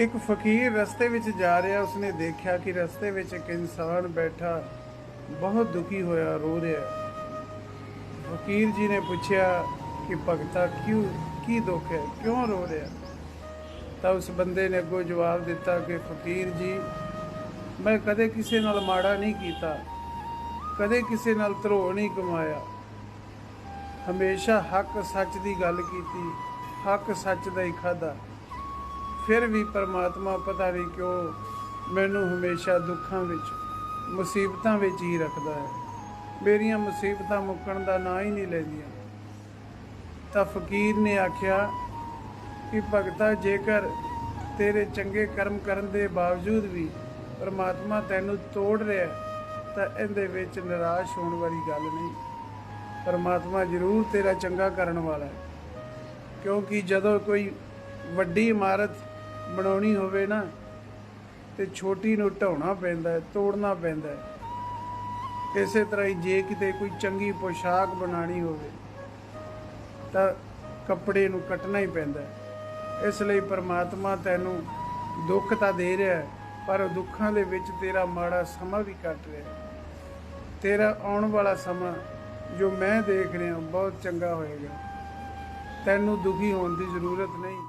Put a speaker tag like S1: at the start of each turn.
S1: ਇੱਕ ਫਕੀਰ ਰਸਤੇ ਵਿੱਚ ਜਾ ਰਿਹਾ, ਉਸਨੇ ਦੇਖਿਆ ਕਿ ਰਸਤੇ ਵਿੱਚ ਇੱਕ ਇਨਸਾਨ ਬੈਠਾ, ਬਹੁਤ ਦੁਖੀ ਹੋਇਆ, ਰੋ ਰਿਹਾ ਫਕੀਰ ਜੀ ਨੇ ਪੁੱਛਿਆ ਕਿ, ਭਗਤਾ, ਕਿਉਂ, ਕੀ ਦੁੱਖ ਹੈ? ਕਿਉਂ ਰੋ ਰਿਹਾ ਤਾਂ ਉਸ ਬੰਦੇ ਨੇ ਅੱਗੋਂ ਜਵਾਬ ਦਿੱਤਾ ਕਿ, ਫਕੀਰ ਜੀ, ਮੈਂ ਕਦੇ ਕਿਸੇ ਨਾਲ ਮਾੜਾ ਨਹੀਂ ਕੀਤਾ, ਕਦੇ ਕਿਸੇ ਨਾਲ ਧਰੋਹ ਨਹੀਂ ਕਮਾਇਆ। ਹਮੇਸ਼ਾ ਹੱਕ ਸੱਚ ਦੀ ਗੱਲ ਕੀਤੀ, ਹੱਕ ਸੱਚ ਦਾ ਹੀ ਖਾਦਾ ਫਿਰ ਵੀ ਪਰਮਾਤਮਾ ਪਤਾ ਨਹੀਂ ਕਿਉਂ ਮੈਨੂੰ ਹਮੇਸ਼ਾ ਦੁੱਖਾਂ ਵਿੱਚ, ਮੁਸੀਬਤਾਂ ਵਿੱਚ ਹੀ ਰੱਖਦਾ ਹੈ। ਮੇਰੀਆਂ ਮੁਸੀਬਤਾਂ ਮੁੱਕਣ ਦਾ ਨਾਂ ਹੀ ਨਹੀਂ ਲੈਂਦੀਆਂ। ਤਾਂ ਫਕੀਰ ਨੇ ਆਖਿਆ ਕਿ ਭਗਤਾ, ਜੇਕਰ ਤੇਰੇ ਚੰਗੇ ਕਰਮ ਕਰਨ ਦੇ ਬਾਵਜੂਦ ਵੀ ਪਰਮਾਤਮਾ ਤੈਨੂੰ ਤੋੜ ਰਿਹਾ ਤਾਂ ਇਹਦੇ ਵਿੱਚ ਨਿਰਾਸ਼ ਹੋਣ ਵਾਲੀ ਗੱਲ ਨਹੀਂ। ਪਰਮਾਤਮਾ ਜ਼ਰੂਰ ਤੇਰਾ ਚੰਗਾ ਕਰਨ ਵਾਲਾ ਹੈ। ਕਿਉਂਕਿ ਜਦੋਂ ਕੋਈ ਵੱਡੀ ਇਮਾਰਤ ਬਣਾਉਣੀ ਹੋਵੇ ਨਾ, ਤੇ ਛੋਟੀ ਨੂੰ ਢਾਉਣਾ ਪੈਂਦਾ ਤੋੜਨਾ ਪੈਂਦਾ ਇਸੇ ਤਰ੍ਹਾਂ ਹੀ ਜੇ ਕਿਤੇ ਕੋਈ ਚੰਗੀ ਪੋਸ਼ਾਕ ਬਣਾਉਣੀ ਹੋਵੇ, ਤਾਂ ਕੱਪੜੇ ਨੂੰ ਕੱਟਣਾ ਹੀ ਪੈਂਦਾ ਇਸ ਲਈ ਪਰਮਾਤਮਾ ਤੈਨੂੰ ਦੁੱਖ ਤਾਂ ਦੇ ਰਿਹਾ ਪਰ ਦੁੱਖਾਂ ਦੇ ਵਿੱਚ ਤੇਰਾ ਮਾੜਾ ਸਮਾਂ ਵੀ ਕੱਟ ਰਿਹਾ ਤੇਰਾ ਆਉਣ ਵਾਲਾ ਸਮਾਂ ਜੋ ਮੈਂ ਦੇਖ ਰਿਹਾ, ਬਹੁਤ ਚੰਗਾ ਹੋਏਗਾ। ਤੈਨੂੰ ਦੁਖੀ ਹੋਣ ਦੀ ਜ਼ਰੂਰਤ ਨਹੀਂ।